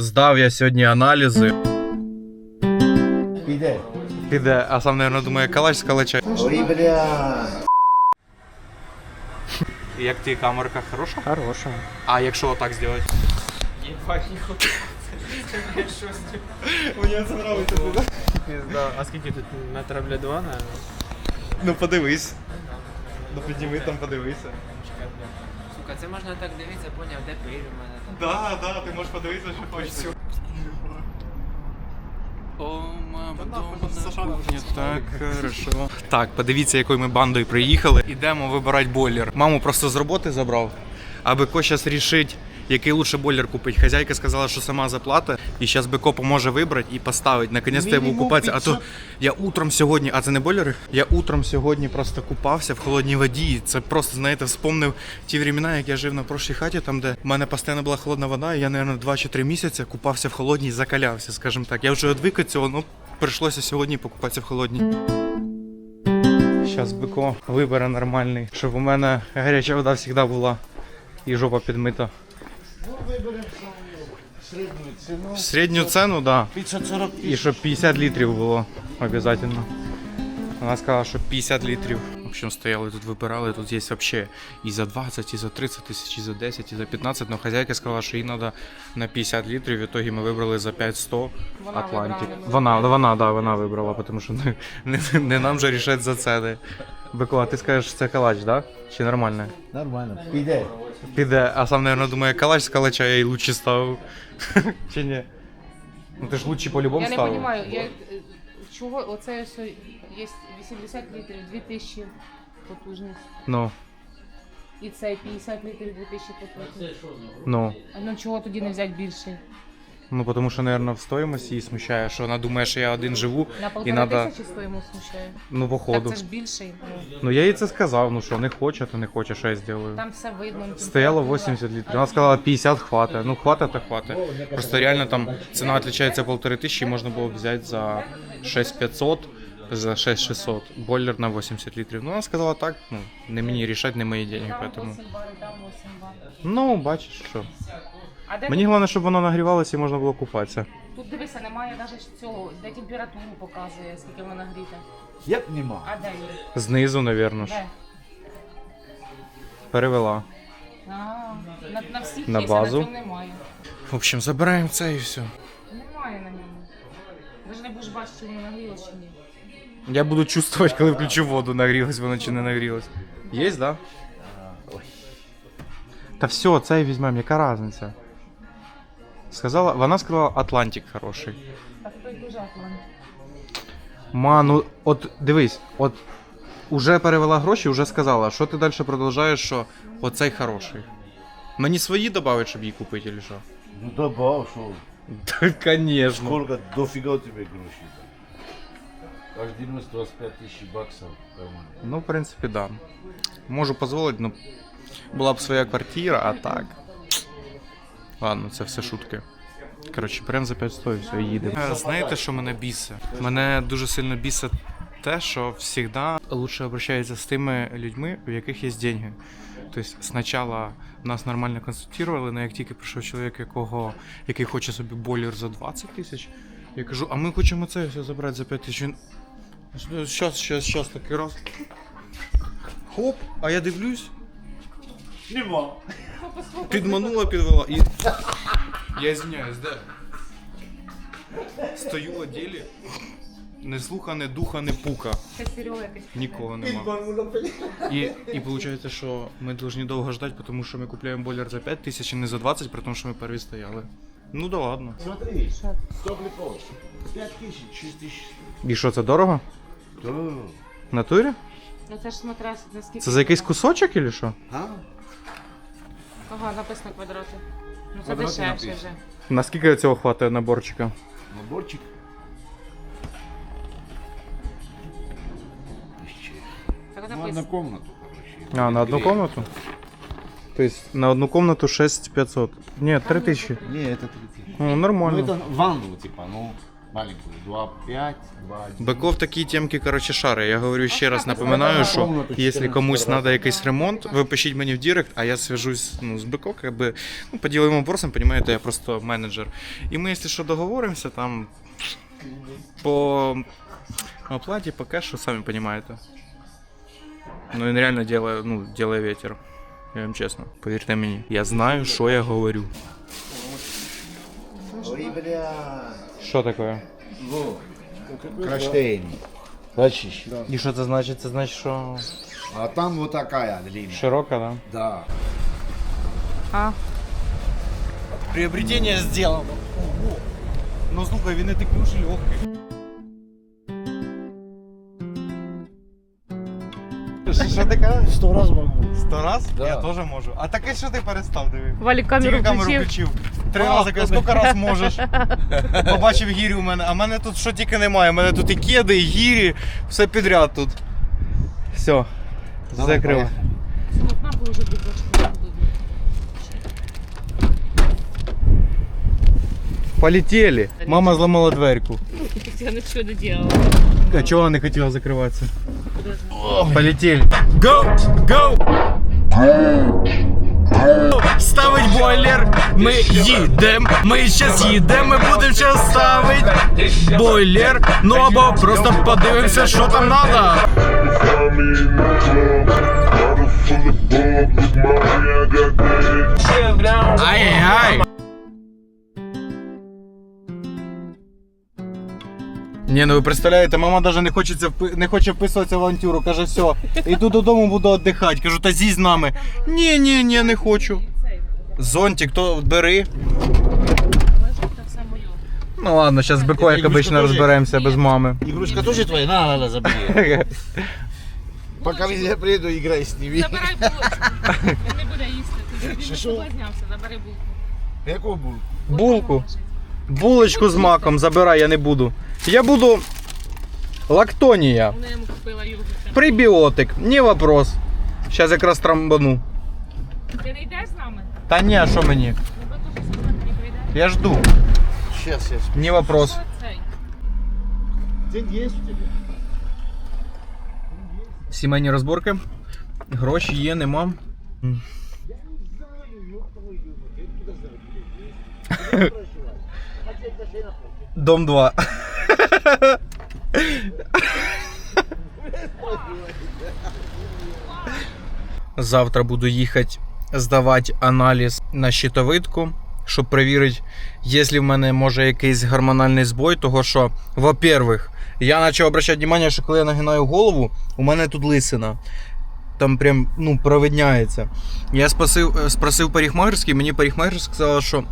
Здав я сьогодні аналізи. Піде. Піде, а сам, мабуть, думає, калач з калача. Ой, бля. Як ти камерка хороша? Хороша. А якщо отак зробити? Мені це подобається. Пізда. А скільки тут метра бля два, наверное? Ну подивись. Ну підніми там, подивися. Сука, це можна так дивитися, поняв, де пиль у мене там. Да, да, ти можеш подивитися, що хочеш. О, мама, так хорошо. Так, подивіться, якою ми бандою приїхали. Ідемо вибирати бойлер. Маму просто з роботи забрав, аби Кощас рішить, який лучше бойлер купити. Хазяйка сказала, що сама заплата, і зараз Беко поможе вибрати і поставити. Наконець-то я був купатися. А то я утром сьогодні, а це не бойлери? Я утром сьогодні просто купався в холодній воді. І Це просто, знаєте, вспомнив ті времена, як я жив на прошлій хаті, там, де в мене постійно була холодна вода, і я, мабуть, 2 чи 3 місяці купався в холодній і закалявся, скажімо так. Я вже одвик від цього, ну прийшлося сьогодні покупатися в холодній. Зараз бико вибере нормальний, щоб у мене гаряча вода завжди була і жопа підмита. Середню ціну. Середню ціну, так. Да. 540 І щоб 50 літрів було обов'язково. Вона сказала, що 50 літрів. В общем, стояли тут, вибирали. Тут є взагалі і за 20, і за 30 тисяч, і за 10, і за 15. Але хазяйка сказала, що їй треба на 50 літрів. В итоге ми вибрали за 500 Атлантик. Вона, вона, да, вона вибрала, тому що не, не, не нам же рішати за ціни. Беко, а ти скажеш, це калач, да? Чи нормально? Нормально. Піде. Піде, а сам, мабуть, думає, калач з калача я їй лучше ставив. Чи ні? Ну ти ж лучше по-любому Я не ставив. розумію, я, чого оце все є 80 літрів, 2000 потужність. Ну, І це 50 літрів 2000 потужність. ну. А ну чого тоді не взяти більше? Ну, потому що, наверное, в стоїмості її смущає, що вона думає, що я один живу, На і полтора надо, тисячі стоїмо смущає. ну, Так походу. це ж більший. Ну, Ну, я їй це сказав, ну що, не хоче, то не хоче, що я зроблю. там все видно. Стояло температура. 80 літрів. Вона сказала 50 хватить. Ну, хватить, то хватить. Просто реально там ціна відрізняється полтори тисячі, і можна було б взяти за 6500, за 6600, бойлер на 80 літрів. Ну, вона сказала так, ну, не мені рішати, не мої деньги, поэтому. 8 бар, там 8 бар. Ну, бачиш, що. А де Мені головне, щоб воно нагрівалося і можна було купатися. тут дивися, немає навіть цього, де температуру показує, скільки вона гріта. Як нема. А де є? Знизу, напевно ж. Де? Перевела. А, на, на всіх На є, базу. на цьому немає. В общем, забираємо це і все. Немає на ньому. Ви ж не будеш бачити, чи воно нагрілося чи ні. Я буду чувствовать, коли включу воду, нагрілась вона чи не нагрілась. Є, да? Та все, цей візьмемо, яка різниця? Сказала, вона сказала Атлантик хороший. Так той дуже атлант. Ма, ну от дивись, от уже перевела гроші, вже сказала, що ти далі продовжуєш, що оцей хороший. Мені свої додати, щоб її купити, чи що? Ну добав, що. Так, звісно. Сколько дофіга у тебе грошей. Каждый раз 25 тысяч баксов в кармане. Ну, в принципі, да. Можу дозволити, ну була б своя квартира, а так. Ладно, це все шутки. Коротше, прям за 5 і все, їдемо. Е, Знаєте, що мене бісить? Мене дуже сильно бісить те, що завжди лучше обращаються з тими людьми, у яких є деньги. Тобто спочатку нас нормально консультували, але як тільки прийшов чоловік, якого, який хоче собі бойлер за 20 тисяч, я кажу, а ми хочемо це все забрати за 5 тисяч. Він, Щас, щас, щас, такий раз. Хоп, а я дивлюсь. Нема. Підманула, підвела. І... Я извиняюсь, де? Стою в отделі. Не слуха, не духа, не пука. Це Серега якийсь. Нікого нема. І, і виходить, що ми повинні довго ждати, тому що ми купуємо бойлер за 5 тисяч, а не за 20, при тому, що ми перві стояли. Ну да ладно. Смотри, стоп липов. 5 тысяч, 6 тысяч. І що, це дорого? Да. В натурі? Ну це ж смотря наскільки. Це за якийсь кусочок чи що? А? Ага, написано квадрати. Ну це Квадрати дешевше написано. вже. Наскільки цього хватає наборчика? Наборчик. Тысячи. Так Ну, одну написано. комнату, короче. А, на одну Греет. комнату? То есть на одну комнату 6500. Нет, 3000. Не, это 3 тысячи. Ну, Ну, нормально. это ванну, типа, ну, Маленькую. 2,5, 2,1. Биков такі темки, коротше, шари. Я говорю ще раз, напоминаю, що якщо комусь треба якийсь ремонт, ви пишіть мені в Директ, а я свяжусь ну, з как би, ну, по діловим вопросам, розумієте, я просто менеджер. І ми, якщо що, договоримося, там по оплаті, по кешу, самі розумієте. Ну, він реально делає, ну, делає ветер. Я вам чесно. Повірте мені, я знаю, що я говорю. Ой, бля. Що таке? Кронштейн. Бачиш? І що це значить? Це значить, що А там вот такая длина. широка, да? Да. А, Приобретение сделано. Но слухай, він не такий уж і легкий. Що, що ти кажеш? Сто раз могу. Сто раз? Да. Я теж можу. А таке що ти перестав диви? Валік камеру Тільки камеру включив. включив. Три рази кажу, скільки раз можеш. Побачив гірі у мене, а мене тут що тільки немає. У мене тут і кеди, і гірі, все підряд тут. Все. Закрив. Синок, на положи будь ласка. Полетели. Мама зламала дверку. Я нічого не делала. А чого вона не хотіла закриватися? Полетели. Go! Go! Ставить бойлер, ми їдем, ми щас їдем, ми будемо щас ставить бойлер, ну або просто подивимося, що там надо. Ай-яй-яй. Ні, ну ви представляєте, мама навіть не хоче, впи- не хоче вписуватися в авантюру. Каже, все, йду додому, буду віддихати. Кажу, та зій з нами. Ні, ні, ні, не хочу. Зонтик, то бери. Ну ладно, зараз з Бико, як обично, теж? розберемося без мами. Игрушка тоже твоя? На, на, на, забери. Пока я приеду, играй с ними. Забирай булочку. Він не буде їсти. Він не Що? соблазнявся, забери булку. Какую булку? Булку. Булочку з маком забирай, я не буду. Я буду. Лактонія. Прибіотик, не вопрос. Зараз якраз трамбану. Ти не йдеш з нами? Та ні, а що мені? Ну, не. Я жду. Сейчас, сейчас. Не вопрос. Деньги есть у тебя? Сімейні розборки. Гроші є, нема. М. Дом 2. Завтра буду їхати здавати аналіз на щитовидку, щоб перевірити, якщо в мене може якийсь гормональний збой, того що, во-первых, я почав обращати увагу, що коли я нагинаю голову, у мене тут лисина. Там прям ну, провидняється. Я спросив, спросив парикмахерський, мені парикмахер сказала, що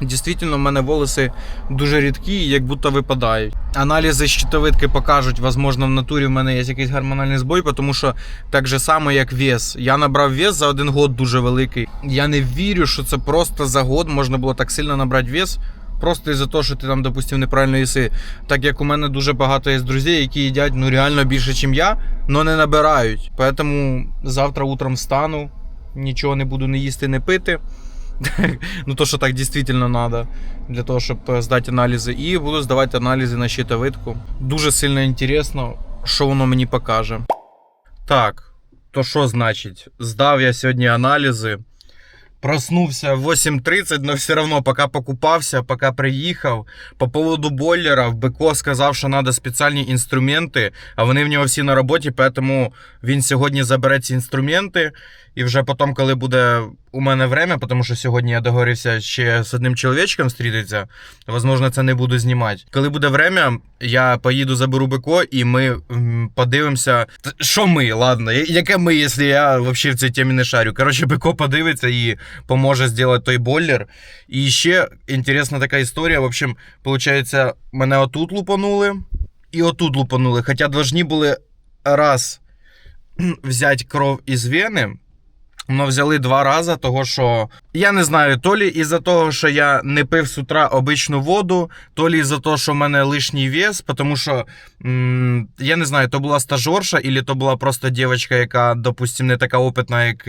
дійсно в мене волоси дуже рідкі як будто випадають. Аналізи щитовидки покажуть, можливо, в натурі в мене є якийсь гормональний збой, тому що так же само, як вес. Я набрав вес за один год дуже великий. Я не вірю, що це просто за год можна було так сильно набрати вес. Просто із-за того, що ти там, допустим, неправильно їси. Так як у мене дуже багато є друзів, які їдять ну реально більше, ніж я, але не набирають. Поэтому завтра утром встану, нічого не буду не їсти, не пити. Ну, то, що так дійсно треба для того, щоб е, здати аналізи. І буду здавати аналізи на щитовидку. Дуже сильно інтересно, що воно мені покаже. Так, то що значить? Здав я сьогодні аналізи. Проснувся в 8.30, но все равно, пока покупався, пока приїхав. По поводу бойлера, в Беко сказав, що треба спеціальні інструменти, а вони в нього всі на роботі, тому він сьогодні забере ці інструменти. І вже потім, коли буде у мене время, тому що сьогодні я договорився ще з одним чоловічком зустрітися, можливо, це не буду знімати. Коли буде время, я поїду заберу Беко і ми подивимося. Що ми, ладно, яке ми, якщо я взагалі в цій темі не шарю. Коротше, Беко подивиться і поможе зробити той бойлер. І ще інтересна така історія. В общем, виходить, мене отут лупанули і отут лупанули. Хоча повинні були раз взяти кров із вени. Но взяли два рази, того що я не знаю, то лі із-за того, що я не пив з утра обичну воду, то лі із-за того, що в мене лишній вес, тому що м, я не знаю, то була стажерша, або то була просто дівчинка, яка, допустим, не така опитна, як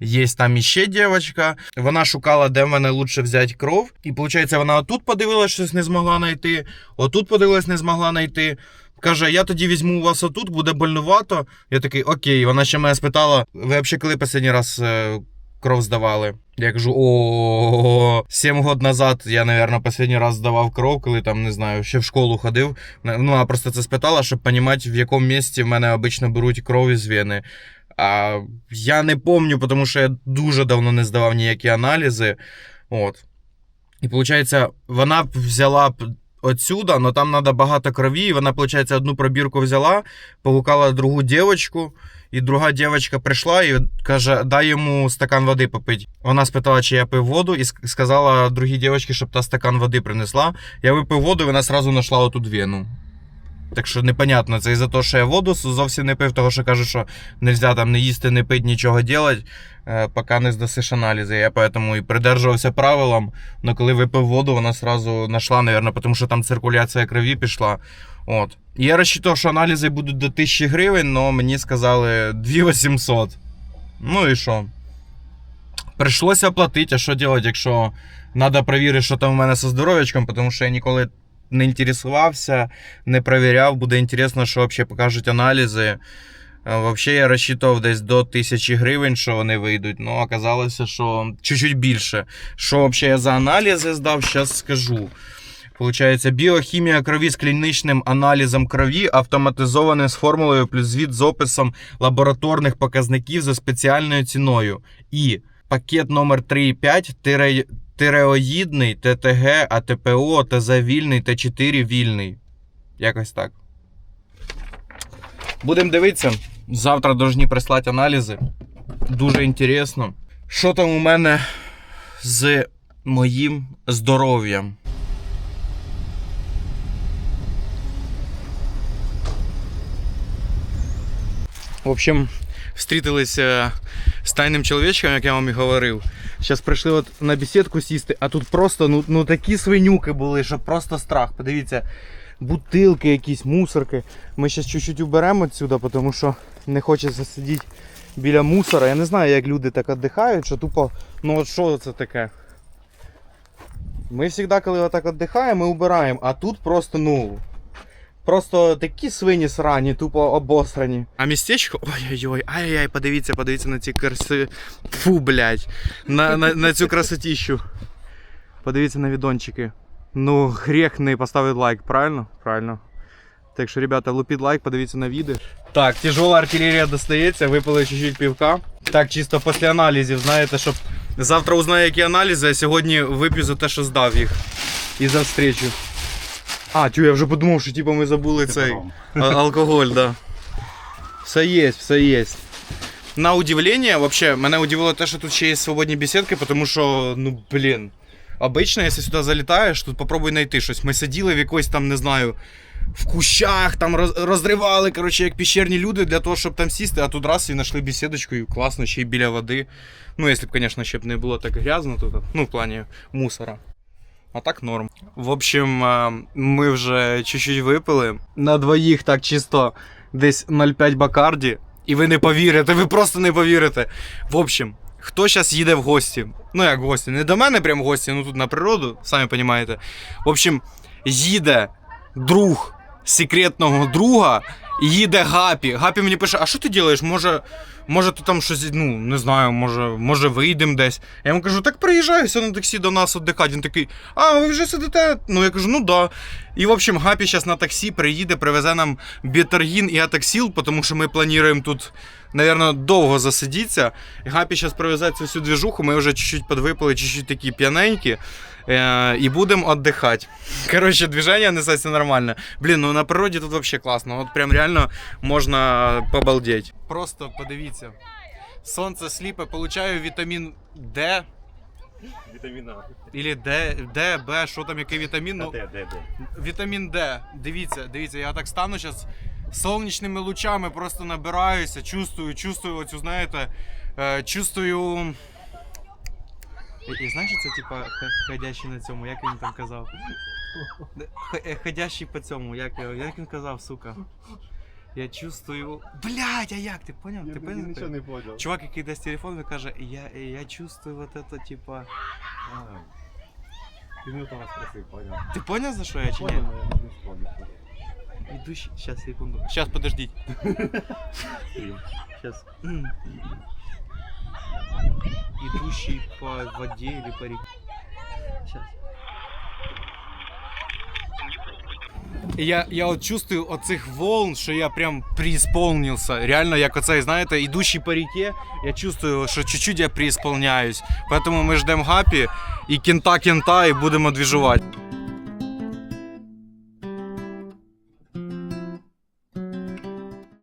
є там іще дівчинка. Вона шукала, де в мене лучше взяти кров. І виходить, вона отут подивилась, щось не змогла знайти, отут подивилась, не змогла знайти. Каже, я тоді візьму у вас отут, буде больнувато. Я такий, окей. Вона ще мене спитала, ви взагалі коли останній раз е, кров здавали? Я кажу, о, 7 років назад я, мабуть, останній раз здавав кров, коли там, не знаю, ще в школу ходив. Ну, вона просто це спитала, щоб розуміти, в якому місці в мене обично беруть кров із вени. А я не пам'ятаю, тому що я дуже давно не здавав ніякі аналізи. От. І виходить, вона б взяла отсюда, але там треба багато крові, і вона, виходить, одну пробірку взяла, погукала другу дівчинку, і друга дівчинка прийшла і каже, дай йому стакан води попити. Вона спитала, чи я пив воду, і сказала другій дівчинці, щоб та стакан води принесла. Я випив воду, і вона одразу знайшла оту вену. Так що непонятно, це із-за того, що я воду зовсім не пив, того що кажуть, що нельзя там не їсти, не пити, нічого робити, поки не здасиш аналізи. Я поэтому і придержувався правилам. Но коли випив воду, вона сразу знайшла, наверное, тому що там циркуляція крові пішла. От. Я розчитував, що аналізи будуть до 1000 гривень, але мені сказали 2800. Ну і що? Прийшлося платити, а що робити, якщо треба перевірити, що там у мене зі здоров'ячком, тому що я ніколи не інтересувався, не перевіряв. Буде інтересно, що взагалі покажуть аналізи. Взагалі я розчитував десь до 1000 гривень, що вони вийдуть. Ну, оказалося, що чуть-чуть більше. Що взагалі я за аналізи здав, зараз скажу. Получається, біохімія крові з клінічним аналізом крові, автоматизоване з формулою плюс звіт з описом лабораторних показників за спеціальною ціною. І пакет номер 3,5 тире... тиреоїдний, ТТГ, АТПО, ТЗ вільний, Т4 вільний. Якось так. Будемо дивитися. Завтра повинні прислати аналізи. Дуже інтересно. Що там у мене з моїм здоров'ям? В общем, встретилися з тайним чоловічком, як я вам і говорив. Зараз прийшли от на бесідку сісти, а тут просто ну, ну такі свинюки були, що просто страх. Подивіться, бутилки якісь, мусорки. Ми зараз чуть-чуть уберемо відсюди, тому що не хочеться сидіти біля мусора. Я не знаю, як люди так віддихають, що тупо, ну от що це таке? Ми завжди, коли отак віддихаємо, ми убираємо, а тут просто, ну. Просто такі свині срані, тупо обосрані. А містечко. Ой-ой-ой, ай-яй, подивіться, подивіться на ці краси. Фу, блядь. На, на, на цю красотіщу. Подивіться на відончики. Ну, гріх не поставити лайк, правильно? Правильно. Так що, ребята, лупіть лайк, подивіться на відео. Так, тяжела артилерія достається, випили чуть-чуть півка. Так, чисто після аналізів, знаєте, щоб завтра узнаю, які аналізи, а сьогодні вип'ю за те, що здав їх. І за встречу. А, тю, я вже подумав, що типу, ми забули цей а- алкоголь, да. Все є, все є. На удивление, вообще, мене удивило те, що тут ще є свободні беседки, тому що, ну, блін. Обично, якщо сюди залітаєш, тут попробуй знайти щось. Ми сиділи в якось там, не знаю, в кущах, там розривали, коротше, як піщерні люди для того, щоб там сісти, а тут раз і знайшли бесідочку, і класно, ще й біля води. Ну, якщо б, звісно, ще б не було так грязно тут, ну, в плані мусора. А так норм. В общем, ми вже чуть-чуть випили. На двоїх так чисто десь 0,5 бакарді. І ви не повірите, ви просто не повірите. В общем, хто зараз їде в гості? Ну як в гості, не до мене прям в гості, ну тут на природу, самі розумієте. В общем, їде друг секретного друга, їде Гапі. Гапі мені пише: а що ти робиш? Може, може ти там щось, ну, не знаю, може, може вийдемо десь. Я йому кажу, так приїжджай все на таксі до нас віддихати. Він такий, а, ви вже сидите? Ну я кажу, ну да. І в общем, Гапі зараз на таксі приїде, привезе нам Бітергін і атаксіл, тому що ми плануємо тут, напевно, довго засидіться. Гапі зараз привезе цю всю двіжуху, ми вже чуть-чуть підвипили, чуть-чуть такі п'яненькі. Е, і будемо віддихати. Коротше, движення несеться нормально. Блін, ну на природі тут взагалі класно. От прям реально можна побалдеть. Просто подивіться. Сонце сліпе, получаю вітамін Д. Вітаміна. Или Д, Д, Б, що там, який вітамін? Ну, Де, де, де? Вітамін Д. Дивіться, дивіться, я так стану зараз сонячними лучами просто набираюся, чувствую, чувствую оцю, знаєте, Е, чувствую. І, і знаєш, це типа ходячий на цьому, як він там казав? Е, Ходячий по цьому, як, як він казав, сука. Я чувствую. Блядь, а як? Ти поняв? Ти поняв? нічого не понял. Чувак, який дасть телефон, він каже, я, я чувствую вот это, типа. А, Ти не того спросив, понял. Ти поняв за що я чи ні? Я не вспомнил. Идущий. Сейчас, секунду. Сейчас, подождите. Сейчас. Идущий по воде или по реке. Сейчас. Я, я от чувствую оцих волн, що я прям преисполнился. Реально, як оцей, знаєте, ідущий по реке, я чувствую, що чуть-чуть я преисполняюсь. Поэтому ми ждемо гапі і кента-кента і будемо двіжувати.